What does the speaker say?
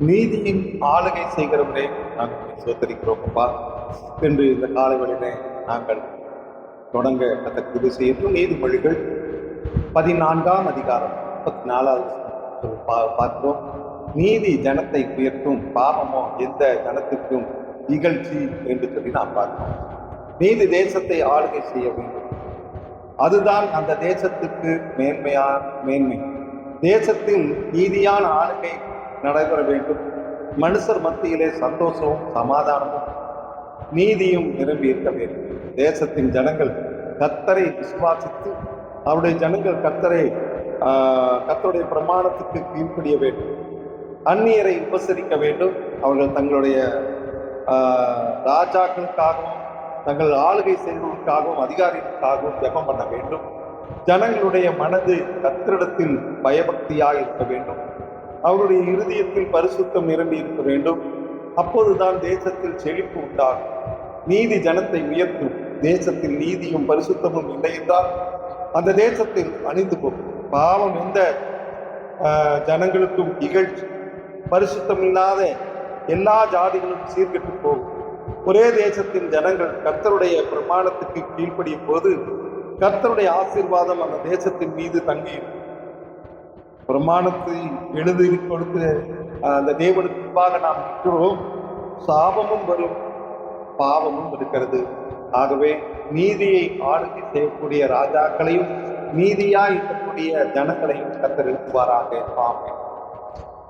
நீதியின் ஆளுகை செய்கிறவரே நாங்கள் சோத்தரிக்கிறோம் அப்பா. என்று இந்த காலவெளியிலே நாங்கள் தொடங்க அந்த கிருபை செய்யும் நீதிமொழிகள் பதினான்காம் அதிகாரம் முப்பத்தி நாலாவது பா- பார்க்கிறோம். நீதி ஜனத்தை உயர்த்தும் பாவமோ எந்த ஜனத்துக்கும் இகழ்ச்சி என்று சொல்லி நாம் பார்க்கிறோம். நீதி தேசத்தை ஆளுகை செய்ய வேண்டும். அதுதான் அந்த தேசத்துக்கு மேன்மையான மேன்மை. தேசத்தில் நீதியான ஆளுகை நடைபெற வேண்டும். மனுஷர் மத்தியிலே சந்தோஷமும் சமாதானமும் நீதியும் நிரம்பி இருக்க வேண்டும். தேசத்தின் ஜனங்கள் கத்தரை விசுவாசித்து அவருடைய ஜனங்கள் கத்தரை கத்தருடைய பிரமாணத்துக்கு கீழ்ப்படிய வேண்டும். அந்நியரை உபசரிக்க வேண்டும். அவர்கள் தங்களுடைய ராஜாக்களுக்காகவும் தங்கள் ஆளுகை செய்வதற்காகவும் அதிகாரிகளுக்காகவும் ஜெபம் பண்ண வேண்டும். ஜனங்களுடைய மனது கத்திரிடத்தில் பயபக்தியாக இருக்க வேண்டும். அவருடைய இருதயத்தில் பரிசுத்தம் நிரம்பி இருக்க வேண்டும். அப்போதுதான் தேசத்தில் செழிப்பு உண்டாகும். நீதி ஜனத்தை உயர்த்தும். தேசத்தில் நீதியும் பரிசுத்தமும் இல்லை என்றால் அந்த தேசத்தில் அணிந்து போகும். பாவம் எந்த ஜனங்களுக்கும் இகழ்ச்சி. பரிசுத்தம் இல்லாத எல்லா ஜாதிகளும் சீர்கெட்டு போகும். ஒரே தேசத்தின் ஜனங்கள் கர்த்தருடைய பிரமாணத்துக்கு கீழ்ப்படியும் போது கர்த்தருடைய ஆசீர்வாதம் அந்த தேசத்தின் மீது தங்கியிருக்கும். பிரமாணத்தை எழுதி கொடுத்து அந்த தேவனுக்கு முன்பாக நாம் நிற்கிறோம். சாபமும் வரும் பாவமும் இருக்கிறது. ஆகவே நீதியை ஆளுகை செய்யக்கூடிய ராஜாக்களையும் நீதியாய் இருக்கக்கூடிய ஜனங்களையும் கத்தர் இருக்குவாராக